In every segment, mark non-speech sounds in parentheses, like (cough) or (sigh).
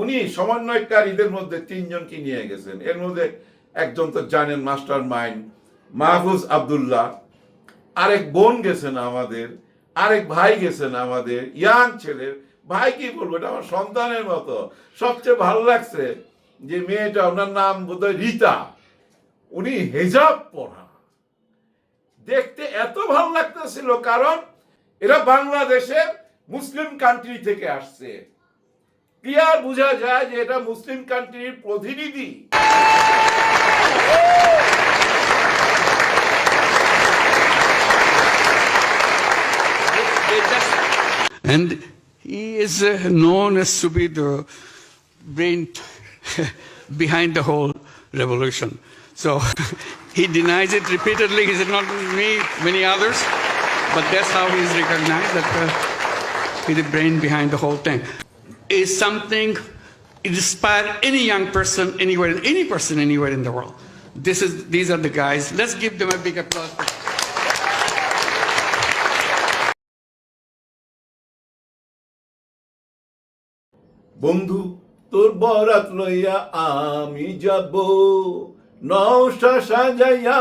উনি সমন্বয়কারীদের মধ্যে তিনজনকে নিয়ে গেছেন। এর মধ্যে একজন তো জানেন মাস্টার মাইন্ড মাহফুজ আবদুল্লাহ, আরেক বোন গেছেন আমাদের, আরেক ভাই গেছেন আমাদের, ইয়াং ছেলে ভাই কি বলব, এটা আমার সন্তানের মতো। সবচেয়ে ভালো লাগছে যে মেয়েটা, ওনার নাম বোধহয় রীতা। উনি হেজাব পরা। দেখতে এত ভালো লাগতেছিল, কারণ এরা বাংলাদেশের মুসলিম কান্ট্রি থেকে আসছে। ক্লিয়ার বোঝা যায় যে এটা মুসলিম কান্ট্রির প্রতিনিধি They just, and he is uh, known as to be the brain (laughs) behind the whole revolution. So (laughs) he denies it repeatedly. He said, not me, many others, but that's how he is recognized that uh, he's the brain behind the whole thing. Is something inspire any young person anywhere, any person anywhere in the world. This is, these are the guys. Let's give them a big applause. বন্ধু তোর বরাত লইয়া আমি যাব নৌশা সাজাইয়া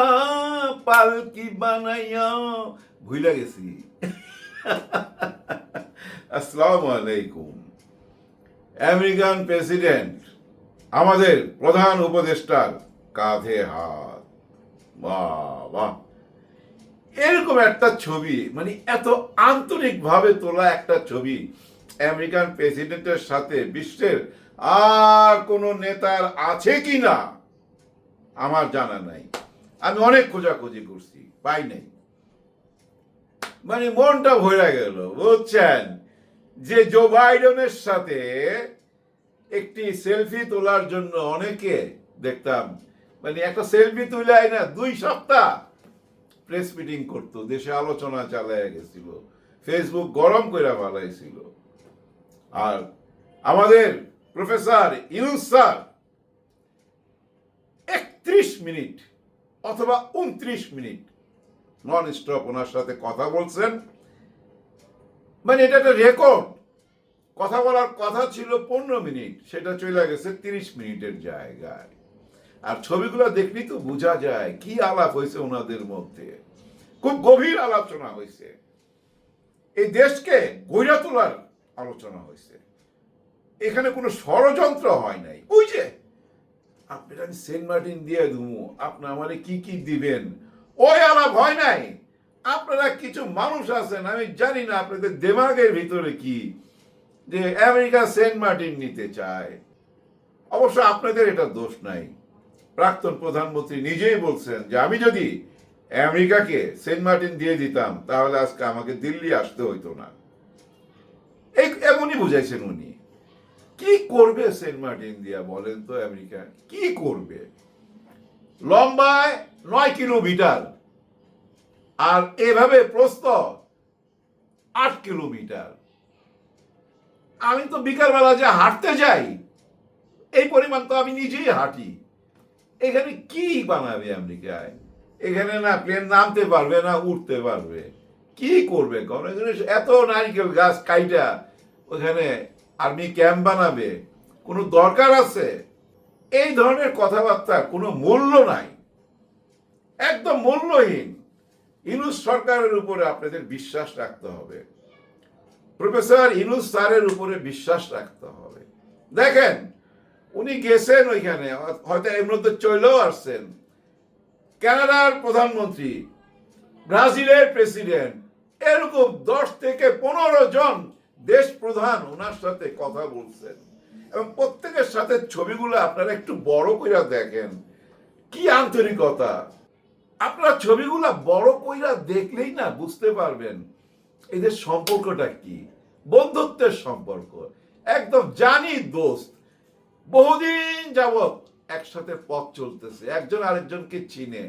পালকি বানাইয়া ভুলে গেছি (laughs) আসসালামু আলাইকুম আমেরিকান প্রেসিডেন্ট আমাদের প্রধান উপদেষ্টার কাঁধে হাত। বাহ এরকম একটা ছবি মানে এত আন্তরিকভাবে তোলা একটা ছবি আমেরিকান প্রেসিডেন্টের সাথে বিশ্বের আর কোন নেতার আছে কি না, আমার জানা নাই। আমি অনেক খোঁজাখুঁজি করছি, পাই নাই। মানে মনটা ভরে গেল, বুঝছেন? যে জো বাইডেনের সাথে একটি সেলফি তোলার জন্য অনেকে দেখতাম মানে একটা সেলফি তুলে না, দুই সপ্তাহ প্রেস মিটিং করতো, দেশে আলোচনা চালায় গেছিল ফেসবুক গরম করে ফেলাইছিল আর আমাদের প্রফেসর ইউনুস স্যার একত্রিশ মিনিট অথবা উনত্রিশ মিনিট নন স্টপ ওনার সাথে কথা বলছেন। মানে এটা একটা রেকর্ড কথা বলার কথা ছিল পনেরো মিনিট, সেটা চলে গেছে তিরিশ মিনিটের জায়গায়। আর ছবিগুলো দেখলি তো বোঝা যায় কি আলাপ হয়েছে ওনাদের মধ্যে। খুব গভীর আলোচনা হয়েছে। এই দেশকে গইরা তোলার আলোচনা হয়েছে। এখানে কোনো ষড়যন্ত্র হয় নাই। ওই যে, আপনার আমি সেন্ট মার্টিন দিয়ে দুমু আপনি আমারে কি কি দিবেন? ওই আলাপ হয় নাই। আপনারা কিছু মানুষ আছেন, আমি জানি না আপনাদের দেমাগের ভিতরে কি, যে আমেরিকা সেন্ট মার্টিন নিতে চায়। অবশ্য আপনাদের এটা দোষ নাই। প্রাক্তন প্রধানমন্ত্রী নিজেই বলছেন যে, আমি যদি আমেরিকাকে সেন্ট মার্টিন দিয়ে দিতাম, তাহলে আজকে আমাকে দিল্লি আসতে হইতো না। এই, এমনই বুঝাইছেন উনি। কি করবে সেন্ট মার্টিন দিয়া বলেন তো আমেরিকা? কি করবে? লম্বায় নয় কিলোমিটার। আর এভাবে প্রস্থ আট কিলোমিটার। আমি তো বিকালবেলা যে হাঁটতে যাই, এই পরিমাণ তো আমি নিজেই হাঁটি। এখানে কি বানাবে আমেরিকায়? এখানে না প্লেন নামতে পারবে না উঠতে পারবে। কি করবে এখানে এত নারিকেল গাছ কাইটা, ওখানে আর্মি ক্যাম্প বানাবে। কোনো দরকার আছে? এই ধরনের কথাবার্তা কোনো মূল্য নাই। একদম মূল্যহীন। ইনুস সরকারের উপরে আপনাদের বিশ্বাস রাখতে হবে। প্রফেসর ইনুস স্যারের উপরে বিশ্বাস রাখতে হবে। দেখেন, উনি গেছেন ওইখানে, হয়তো এর মধ্যে চলেও আসছেন। কানাডার প্রধানমন্ত্রী, ব্রাজিলের প্রেসিডেন্ট, এরকম দশ থেকে পনেরো জন দেশ প্রধান ওনার সাথে কথা বলছেন। এবং প্রত্যেকের সাথে ছবিগুলো আপনারা একটু বড় কইরা দেখেন। কি আন্তরিকতা! আপনারা ছবিগুলো বড় কইরা দেখলেই না বুঝতে পারবেন এদের সম্পর্কটা কি, বন্ধুত্বের সম্পর্ক। একদম জানি দোস্ত, বহুদিন যাবৎ একসাথে পথ চলতেছে, একজন আরেকজনকে চিনে।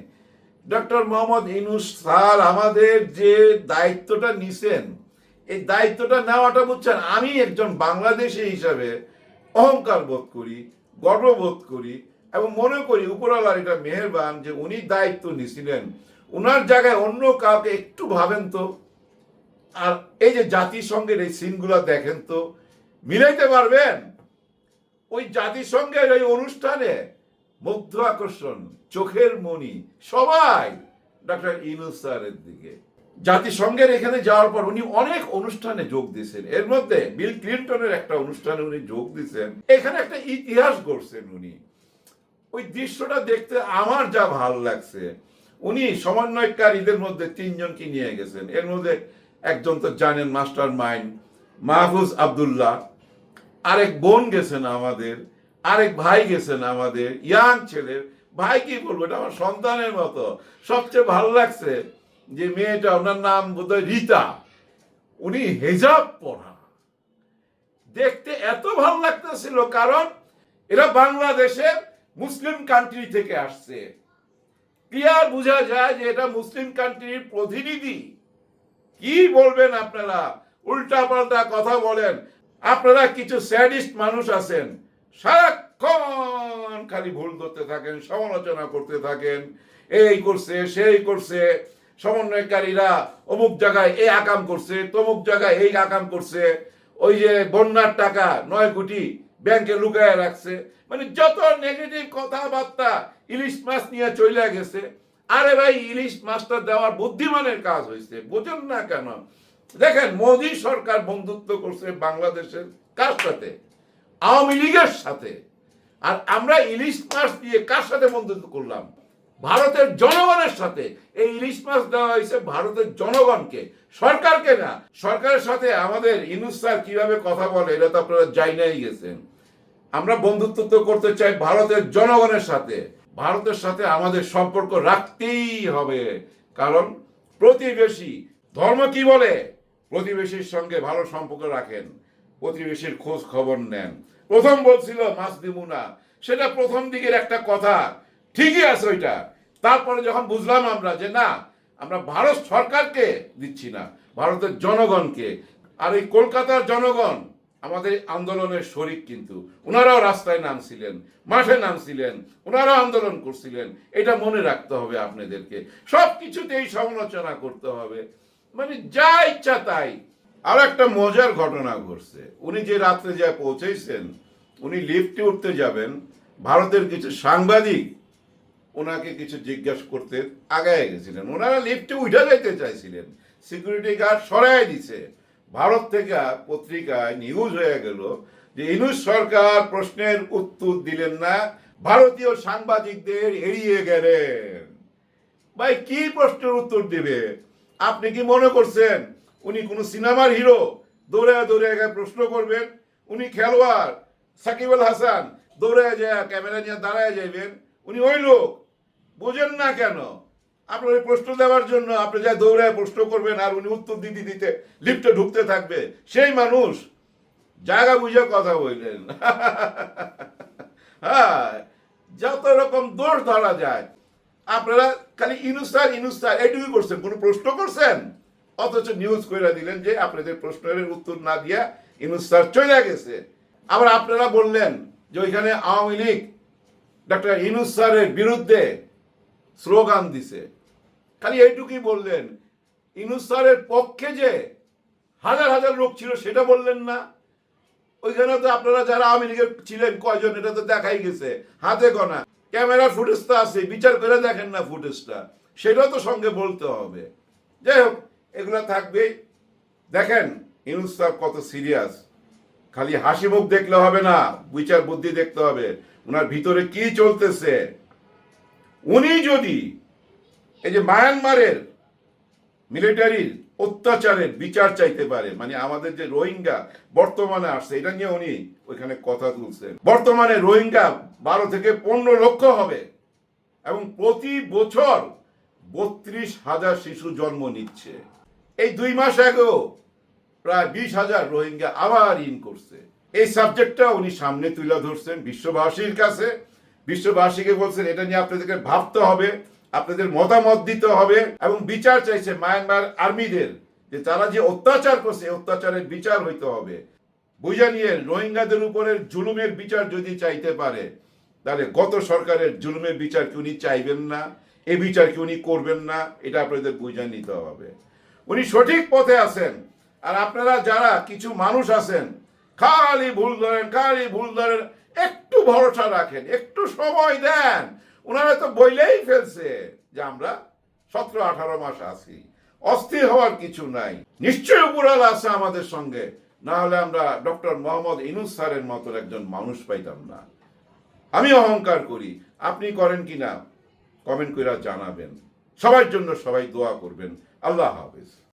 ডক্টর মোহাম্মদ ইনুস স্যার আমাদের যে দায়িত্বটা নিছেন, এই দায়িত্বটা নেওয়াটা বুঝছেন, আমি একজন বাংলাদেশি হিসাবে অহংকার বোধ করি, গর্ববোধ করি এবং মনে করি উপরওয়ালার এটা মেহেরবান যে উনি দায়িত্ব নিছিলেন। ওনার জায়গায় অন্য কাউকে একটু ভাবেন তো, আর এই যে জাতিসংঘের এই সিনগুলো দেখেন তো, মিলাইতে পারবেন? ওই জাতিসংঘের ওই অনুষ্ঠানে মুগ্ধ আকর্ষণ, চোখের মনি সবাই ডক্টর ইনুস স্যারের দিকে। জাতিসংঘের এখানে যাওয়ার পর উনি অনেক অনুষ্ঠানে যোগ দিয়েছেন। এর মধ্যে বিল ক্লিন্টনের একটা অনুষ্ঠানে উনি যোগ দিয়েছেন। এখানে একটা ইতিহাস গড়ছেন উনি। ওই দৃশ্যটা দেখতে আমার যা ভালো লাগছে। উনি সমন্বয়কারীদের মধ্যে তিনজনকে নিয়ে গেছেন। এর মধ্যে একজন তো জানেন মাস্টার মাইন্ড, মাহফুজ আবদুল্লাহ। আরেক বোন গেছেন আমাদের, আরেক ভাই গেছেন আমাদের, ইয়াং ছেলের। ভাই কি বলব, এটা আমার সন্তানের মতো। সবচেয়ে ভালো লাগছে যে মেয়েটা, ওনার নাম বোধহয় রীতা। উনি হেজাব পরা। দেখতে এত ভালো লাগতেছিল, কারণ এরা বাংলাদেশের মুসলিম কান্ট্রি থেকে আসছে। ক্লিয়ার বোঝা যায় যে এটা মুসলিম কান্ট্রির প্রতিনিধি। কি বলবেন আপনারা? উল্টা পাল্টা কথা বলেন। আপনারা কিছু স্যাডিস্ট মানুষ আছেন। সারাক্ষণ খালি ভুল করতে থাকেন, সমালোচনা করতে থাকেন। এই করছে, সেই করছে। সমন্বয়কারীরা অমুক জায়গায় এই আকাম করছে, তমুক জায়গায় এই আকাম করছে। ওই যে বন্যার টাকা নয় কোটি ব্যাংকে লুকায় রাখছে। মানে যত নেগেটিভ কথাবার্তা ইলিশ মাছ নিয়ে চলে গেছে, আরে ভাই, ইলিশ মাছটা দেওয়ার বুদ্ধিমানের কাজ হয়েছে, বোঝেন না কেন? দেখেন, মোদী সরকার বন্ধুত্ব করছে বাংলাদেশের কার সাথে? আওয়ামী লীগের সাথে। আর আমরা ইলিশ মাছ দিয়ে কার সাথে বন্ধুত্ব করলাম? ভারতের জনগণের সাথে। এই ইলিশ মাছ দেওয়া হয়েছে ভারতের জনগণকে, সরকারকে না। সরকারের সাথে আমাদের ইনুস কীভাবে কথা বলে, এটা তো আপনারা যাই নাই গেছেন। আমরা বন্ধুত্ব তো করতে চাই ভারতের জনগণের সাথে। ভারতের সাথে আমাদের সম্পর্ক রাখতেই হবে। কারণ প্রতিবেশী, ধর্ম কি বলে? প্রতিবেশীর সঙ্গে ভালো সম্পর্ক রাখেন, প্রতিবেশীর খোঁজ খবর নেন। প্রথম বলছিল মাসদিমুনা সেটা প্রথম দিকের একটা কথা। ঠিকই আছে ওইটা। তারপরে যখন বুঝলাম আমরা যে না, আমরা ভারত সরকারকে দিচ্ছি না, ভারতের জনগণকে। আর এই কলকাতার জনগণ আমাদের আন্দোলনের শরিক কিন্তু। ওনারাও রাস্তায় নামছিলেন, মাঠে নামছিলেন ওনারাও আন্দোলন করছিলেন। এটা মনে রাখতে হবে আপনাদেরকে। সব কিছুতেই সমালোচনা করতে হবে। মানে যা ইচ্ছা তাই। আর একটা মজার ঘটনা ঘটছে। উনি যে রাত্রে যা পৌঁছেছেন, উনি লিফটে উঠতে যাবেন, ভারতের কিছু সাংবাদিক ওনাকে কিছু জিজ্ঞাসা করতে আগায় গেছিলেন। ওনারা লিফটে উঠে যেতে চাইছিলেন। সিকিউরিটি গার্ড সরাই দিছে। ভারত থেকে পত্রিকায় নিউজ হয়ে গেল যে ইনুস সরকার প্রশ্নের উত্তর দিলেন না, ভারতীয় সাংবাদিকদের এড়িয়ে গেলেন। ভাই, কি প্রশ্নের উত্তর দিবে? আপনি কি মনে করছেন উনি কোন সিনেমার হিরো? দৌড়ে দৌড়ে প্রশ্ন করবেন, উনি খেলোয়াড়, সাকিব আল হাসান দৌড়ে যায়, ক্যামেরা নিয়ে দাঁড়ায় যাইবেন, উনি ওই লোক, বুঝেন না কেন? আপনার প্রশ্ন দেওয়ার জন্য আপনি যা দৌড়ায় প্রশ্ন করবেন আর উনি উত্তর দিতে দিতে লিফটে ঢুকতে থাকবে, সেই মানুষ জায়গা বুঝে কথা বললেন। (laughs) হ্যাঁ যত রকম দোষ ধরা যায়, আপনারা খালি ইনুস্তার ইনুস্তার এইটুকুই করছেন। কোনো প্রশ্ন করছেন? অথচ নিউজ করে দিলেন যে আপনাদের প্রশ্নের উত্তর না দিয়া ইনুস্তার চলে গেছে। আবার আপনারা বললেন যে ওইখানে আওয়ামী লীগ ডক্টর ইনুস স্যারের বিরুদ্ধে স্লোগান দিছে। খালি এইটুকুই বললেন। ইনুস স্যারের পক্ষে যে হাজার হাজার লোক ছিল সেটা বললেন না। ওইখানে তো আপনারা যারা আওয়ামী লীগের ছিলেন কয়জন, এটা তো দেখাই গেছে। হাতে গোনা। ক্যামেরার ফুটেজটা আছে, বিচার করে দেখেন না ফুটেজটা। সেটাও তো সঙ্গে বলতে হবে। যাই হোক, এগুলো থাকবে। দেখেন স্যার কত সিরিয়াস। খালি হাসি মুখ দেখলে হবে না, বিচার বুদ্ধি দেখতে হবে। ওনার ভিতরে কি চলতেছে? উনি যদি এই যে মায়ানমারের মিলিটারির অত্যাচারের বিচার চাইতে পারে মানে আমাদের যে রোহিঙ্গা বর্তমানে আসছে, এটা নিয়ে উনি ওইখানে কথা তুলছেন। বর্তমানে রোহিঙ্গা বারো থেকে পনেরো লক্ষ হবে এবং প্রতি বছর বত্রিশ হাজার শিশু জন্ম নিচ্ছে। এই দুই মাস আগেও প্রায় বিশ হাজার রোহিঙ্গা আবার ইন করছে। এই সাবজেক্টটা উনি সামনে তুলে ধরছেন বিশ্ববাসীর কাছে। বিশ্ববাসীকে বলছেন, এটা নিয়ে আপনাদেরকে ভাবতে হবে। আপনাদের মতামত দিতে হবে এবং বিচার চাইছে মায়ানমার আর্মিদের যে তারা যে অত্যাচার করছে অত্যাচারের বিচার হইতে হবে। বুঝা নিয়ে রোহিঙ্গাদের উপরের জুলুমের বিচার যদি চাইতে পারে, তাহলে গত সরকারের জুলুমের বিচার কি উনি চাইবেন না? এ বিচার কি উনি করবেন না? এটা আপনাদের বুঝে নিতে হবে। উনি সঠিক পথে আছেন। আর আপনারা যারা কিছু মানুষ আছেন, খালি ভুল ধরেন, খালি ভুল ধরেন, একটু ভরসা রাখেন, একটু সময় দেন। ওনারা তো বইলেই ফেলছে যে আমরা সতেরো, আঠারো মাস আছি। অস্থির হওয়ার কিছু নাই। নিশ্চয় উপরাল আছে আমাদের সঙ্গে। না হলে আমরা ডক্টর মোহাম্মদ ইনুস স্যারের মতো একজন মানুষ পাইতাম না। আমি অহংকার করি। আপনি করেন কি না? কমেন্ট করে জানাবেন। সবার জন্য সবাই দোয়া করবেন। আল্লাহ হাফেজ।